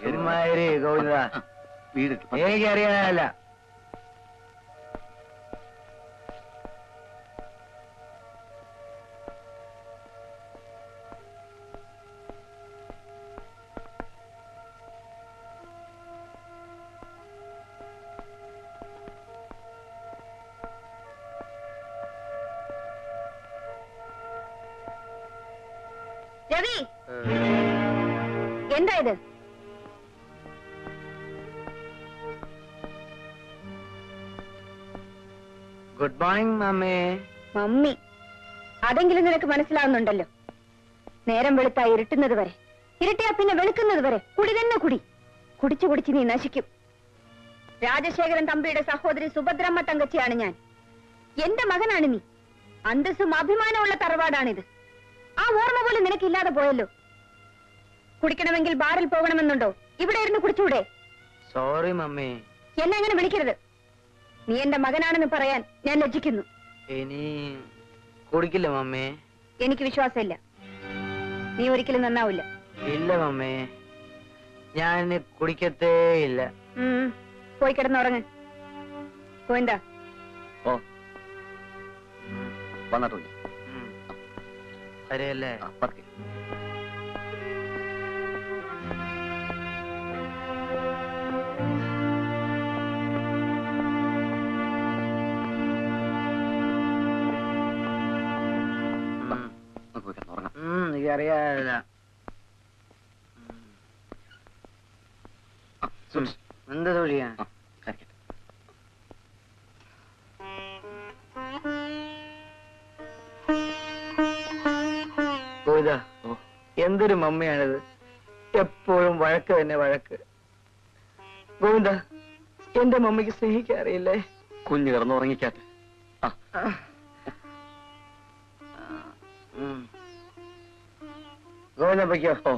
ചുമ്മാരി ഗോവിന്ദ. വീട് എനിക്കറിയാനല്ല രവി. എന്താ ഇത്? Good morning മമ്മേ. മമ്മി അതെങ്കിലും നിനക്ക് മനസ്സിലാവുന്നുണ്ടല്ലോ. നേരം വെളുത്താ ഇരുട്ടുന്നത് വരെ. ഇരുട്ടിയാ പിന്നെ വെളുക്കുന്നത് വരെ. കുടി തന്നെ കുടി. കുടിച്ചു കുടിച്ച് നീ നശിക്കും. രാജശേഖരൻ തമ്പിയുടെ സഹോദരി സുഭദ്രമ്മ തങ്കച്ചിയാണ് ഞാൻ. എന്റെ മകനാണ് നീ. അന്തസ്സും അഭിമാനമുള്ള തറവാടാണിത്. ആ ഓർമ്മ പോലും നിനക്കില്ലാതെ പോയല്ലോ. കുടിക്കണമെങ്കിൽ ബാറിൽ പോകണമെന്നുണ്ടോ? ഇവിടെ ഇരുന്ന് കുടിച്ചൂടെ? Sorry mummy. എന്നെ അങ്ങനെ വിളിക്കരുത്. നീ എന്റെ മകനാണെന്ന് പറയാൻ ഞാൻ ലജ്ജിക്കുന്നു. ഇനി കുടിക്കില്ല മമ്മേ? എനിക്ക് വിശ്വാസമില്ല. നീ ഒരിക്കലും നന്നാവില്ല. ഇല്ല മമ്മേ. ഞാൻ കുടിക്കത്തേ ഇല്ല. പോയി കിടന്നുറങ്ങ് പോയിന്താ ഓ. വന്നിട്ടുണ്ട്. ശരിയല്ലേ സൂക്ഷിച്ച്. എന്താ സൂക്ഷിക്കാൻ എന്തൊരു മമ്മയാണിത്. എപ്പോഴും വഴക്ക് തന്നെ വഴക്ക്. ഗോവിന്ദ എന്റെ മമ്മിക്ക് സ്നേഹിക്കാൻ അറിയില്ലേ? കുഞ്ഞ് കിടന്നുറങ്ങിക്കാട്ടെ ആ. ഗോവിന്ദ പൊയ്ക്കോ ഓ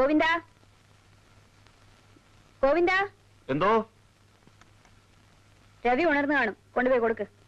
ഗോവിന്ദ? ഗോവിന്ദ? എന്തോ? രവി ഉണർന്നു കാണും. കൊണ്ടുപോയി കൊടുക്ക്.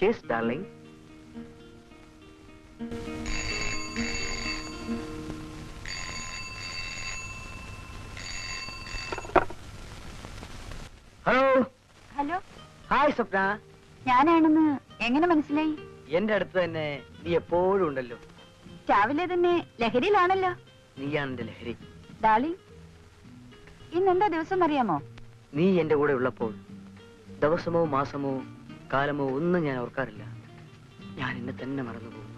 Cheers, darling. Hello hello hi Swapna. ഞാനാണെന്ന് എങ്ങനെ മനസ്സിലായി? എന്റെ അടുത്ത് തന്നെ നീ എപ്പോഴും ഉണ്ടല്ലോ. രാവിലെ തന്നെ ലഹരിയിലാണല്ലോ. നീയാണ് എന്റെ ലഹരി. ഡാളി ഇന്നെന്താ ദിവസം അറിയാമോ നീ എന്റെ കൂടെ ഉള്ളപ്പോൾ ദിവസമോ മാസമോ കാലമോ ഒന്നും ഞാൻ ഓർക്കാറില്ല. ഞാൻ എന്നെ തന്നെ മറന്നു പോകുന്നു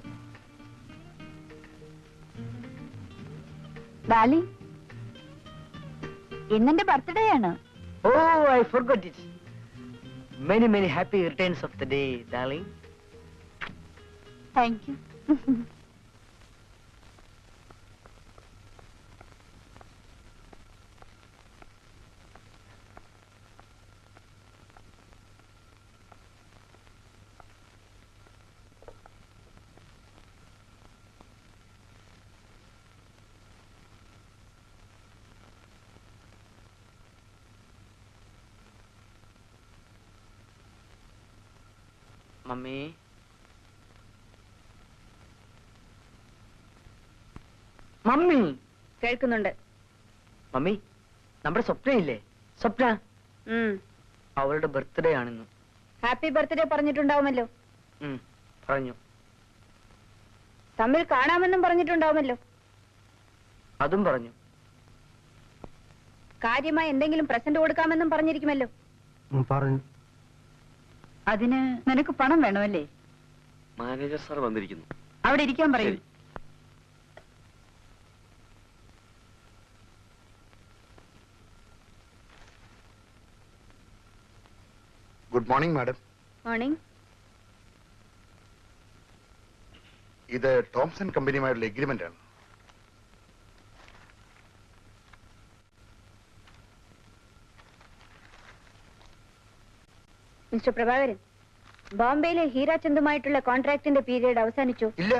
ഡാളി ഇന്നെന്റെ ബർത്ത്ഡേ ആണ്. ഓ I forgot it. Many many happy returns of the day darling thank you mummy. Mummy. കേൾക്കുന്നുണ്ട്. മമ്മി നമ്മുടെ സ്വപ്നയില്ലേ? സ്വപ്ന ഉം. അവളുടെ ബർത്ത്ഡേ ആണെന്ന്. ഹാപ്പി ബർത്ത്ഡേ പറഞ്ഞിട്ടുണ്ടാവുമല്ലോ. ഉം, പറഞ്ഞു. തമ്മിൽ കാണാമെന്നും പറഞ്ഞിട്ടുണ്ടാവുമല്ലോ. അതും പറഞ്ഞു. കാര്യമായി എന്തെങ്കിലും പ്രസന്റ് കൊടുക്കാമെന്നും പറഞ്ഞിരിക്കുമല്ലോ. പറഞ്ഞു. അതിന് നിനക്ക് പണം വേണമല്ലേ? മാനേജർ സാർ വന്നിരിക്കുന്നു. അവിടെ ഇരിക്കാൻ പറയും. Good morning madam. മോർണിംഗ്. ഇത് ടോംസൺ കമ്പനിയുമായുള്ള എഗ്രിമെന്റ് ആണ്. മിസ്റ്റർ പ്രഭാകരൻ ബോംബെയിലെ ഹീരാചന്ദുമായിട്ടുള്ള കോൺട്രാക്ടിന്റെ പീരീഡ് അവസാനിച്ചു. ഇല്ല.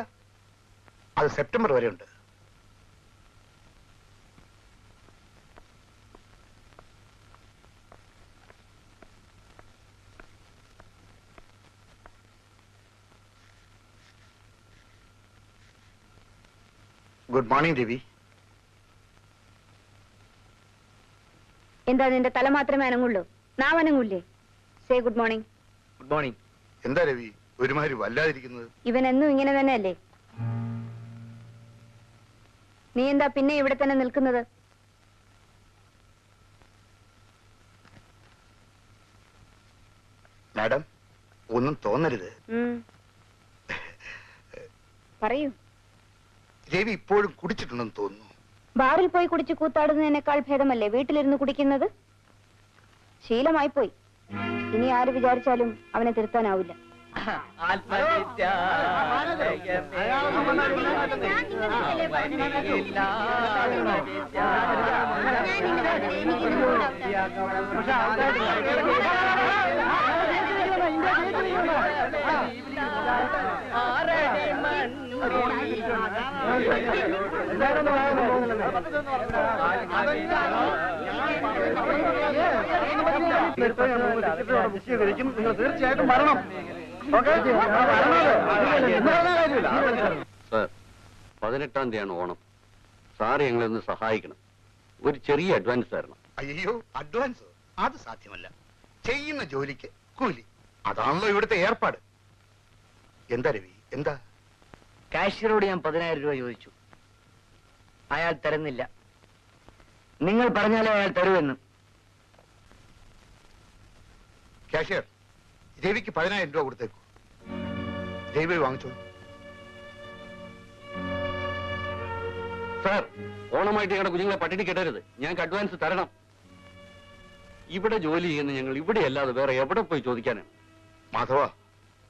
അത് സെപ്റ്റംബർ വരെ ഉണ്ട് ഗുഡ് മോർണിംഗ് ദേവി എന്താ നിന്റെ തല മാത്രമേ അനങ്ങുള്ളൂ? നാം അനങ്ങൂല്ലേ say good morning good morning എന്താ രവി? ഒരുമാതിരി വല്ലാതിരിക്കുന്നത്. ഇവൻ എന്നും ഇങ്ങനെ തന്നെയല്ലേ? നീ എന്താ പിന്നെ ഇവിടെ തന്നെ നിൽക്കുന്നത്? മാഡം ഒന്നും തോന്നരുത്. പറയൂ. രവി ഇപ്പോഴും കുടിച്ചിട്ടുണ്ടെന്ന് തോന്നുന്നു. ബാറിൽ പോയി കുടിച്ച് കൂത്താടുന്നതിനേക്കാൾ ഭേദമല്ലേ വീട്ടിലിരുന്ന് കുടിക്കുന്നത്? ശീലമായി പോയി ഇനി ആര് വിചാരിച്ചാലും അവനെ തിരുത്താനാവില്ല. നിങ്ങൾ തീർച്ചയായിട്ടും വരണം. ഓക്കെ? സാർ പതിനെട്ടാം തീയതിയാണ് ഓണം. സാർ ഞങ്ങളെ ഒന്ന് സഹായിക്കണം. ഒരു ചെറിയ അഡ്വാൻസ് തരണം. അയ്യോ അഡ്വാൻസ് അത് സാധ്യമല്ല. ചെയ്യുന്ന ജോലിക്ക് കൂലി. അതാണല്ലോ ഇവിടുത്തെ ഏർപ്പാട്. എന്താ രവി? എന്താ? കാഷ്യറോട് ഞാൻ പതിനായിരം രൂപ ചോദിച്ചു. അയാൾ തരുന്നില്ല. നിങ്ങൾ പറഞ്ഞാലേ അയാൾ തരുമെന്ന് കാഷ്യർ രവിക്ക് പതിനായിരം രൂപ കൊടുത്തേക്കു. രവി വാങ്ങിച്ചോളൂ സാർ ഓണമായിട്ട് ഞങ്ങളുടെ കുഞ്ഞുങ്ങളെ പട്ടിണി കെട്ടരുത്. ഞങ്ങൾക്ക് അഡ്വാൻസ് തരണം. ഇവിടെ ജോലി ചെയ്യുന്ന ഞങ്ങൾ ഇവിടെ അല്ലാതെ വേറെ എവിടെ പോയി ചോദിക്കാനാണ്? മാധവ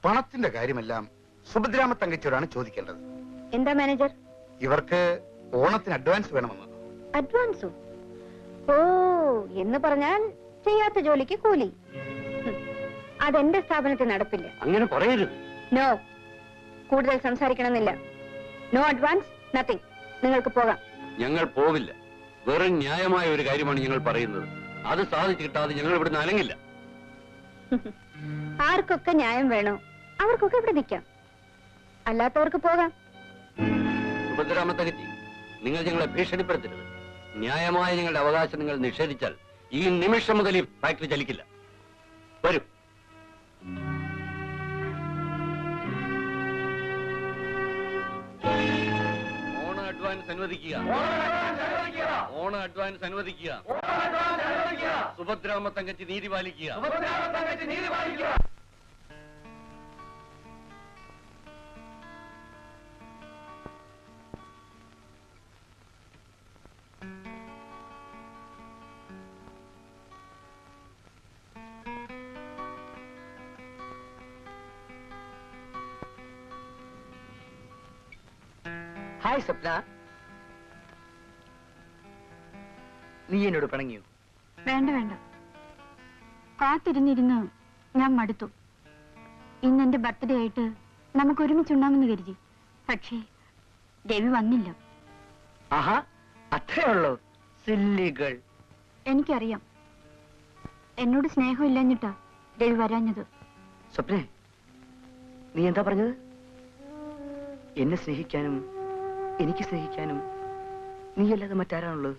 പണത്തിന്റെ കാര്യമെല്ലാം സുഭദ്രാമ തങ്കച്ചോടാണ് ചോദിക്കേണ്ടത്. എന്താ മാനേജർ? ഇവർക്ക് ഓണത്തിന് അഡ്വാൻസ് വേണമെന്ന്. അഡ്വാൻസോ ഓ എന്ന് പറഞ്ഞാൽ ചെയ്യാത്ത ജോലിക്ക് കൂലി. അതെന്റെ സ്ഥാപനത്തിൽ നടപ്പില്ല. അങ്ങനെ പറയരുത്. നോ കൂടുതൽ സംസാരിക്കണമെന്നില്ല. നോ അഡ്വാൻസ് നത്തിങ് നിങ്ങൾക്ക് പോകാം. ഞങ്ങൾ പോവില്ല. വെറും ന്യായമായ ഒരു കാര്യമാണ് ഞങ്ങൾ പറയുന്നത്. അത് സാധിച്ചു കിട്ടാതെ ഞങ്ങൾ ഇവിടുന്ന് അനങ്ങില്ല ആർക്കൊക്കെ ന്യായം വേണോ? അവർക്കൊക്കെ ഇവിടെ നിൽക്കാം. അല്ലാത്തവർക്ക് പോകാം. ഉപദ്രാമത്തകറ്റി നിങ്ങൾ ഞങ്ങളെ ഭീഷണിപ്പെടുത്തരുത്. ന്യായമായ നിങ്ങളുടെ അവകാശം നിങ്ങൾ നിഷേധിച്ചാൽ ഈ നിമിഷം മുതൽ ഈ ഫാക്ടറി ചലിക്കില്ല. വരും. ഓണ അഡ്വാൻസ് അനുവദിക്കുക. ഓണ അഡ്വാൻസ് അനുവദിക്കുക. സുഭദ്രാമ തങ്കച്ചി നീതി പാലിക്കുക. ഹായ് സ്വപ്ന. നീ എന്നോട് പിണങ്ങിയോ? വേണ്ട വേണ്ട. കാത്തിരുന്നിരുന്ന് ഞാൻ മടുത്തു. ഇന്ന് എന്റെ ബർത്ത്ഡേ ആയിട്ട് നമുക്ക് ഒരുമിച്ചുണ്ടാമെന്ന് കരുതി. പക്ഷേ രവി വന്നില്ല. ആഹാ അത്രേ ഉള്ളൂ. സില്ലികൾ. എനിക്കറിയാം. എന്നോട് സ്നേഹമില്ലഞ്ഞിട്ടാ രവി വരാഞ്ഞത്. സ്വപ്നേ നീ എന്താ പറഞ്ഞത്? എന്നെ സ്നേഹിക്കാനും എനിക്ക് സ്നേഹിക്കാനും നീയല്ലാതെ മറ്റാരാണുള്ളത്?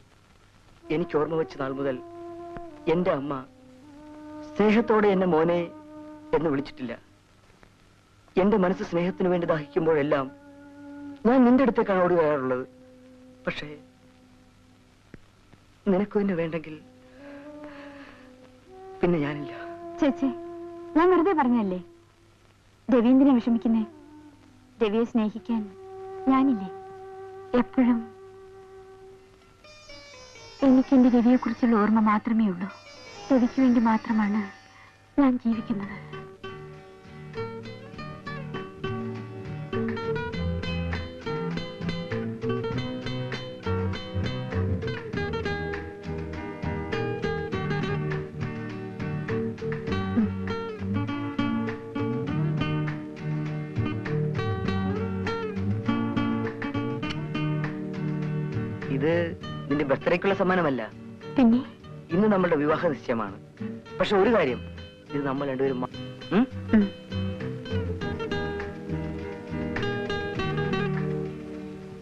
എനിക്ക് ഓർമ്മ വെച്ച നാൾ മുതൽ എന്റെ അമ്മ സ്നേഹത്തോടെ എന്നെ മോനെ എന്ന് വിളിച്ചിട്ടില്ല. എന്റെ മനസ്സ് സ്നേഹത്തിനു വേണ്ടി ദാഹിക്കുമ്പോഴെല്ലാം ഞാൻ നിന്റെ അടുത്തേക്കാണ് ഓടി വരാറുള്ളത്. പക്ഷേ നിനക്കും എന്നെ വേണ്ടെങ്കിൽ പിന്നെ ഞാനില്ല. ചേച്ചി ഞാൻ വെറുതെ പറഞ്ഞല്ലേ രവീന്ദ്രനെ വിഷമിക്കുന്നേ? രവിയെ സ്നേഹിക്കാൻ ഞാനില്ലേ? എപ്പോഴും എനിക്ക് എന്റെ രവിയെ കുറിച്ചുള്ള ഓർമ്മ മാത്രമേ ഉള്ളൂ രവിക്ക് വേണ്ടി മാത്രമാണ് ഞാൻ ജീവിക്കുന്നത്. ഇത് നിന്റെ ബർത്ത്ഡേക്കുള്ള സമ്മാനമല്ല. പിന്നെ? ഇന്ന് നമ്മളുടെ വിവാഹ നിശ്ചയമാണ്. പക്ഷെ ഒരു കാര്യം ഇത് നമ്മൾ രണ്ടുപേരും.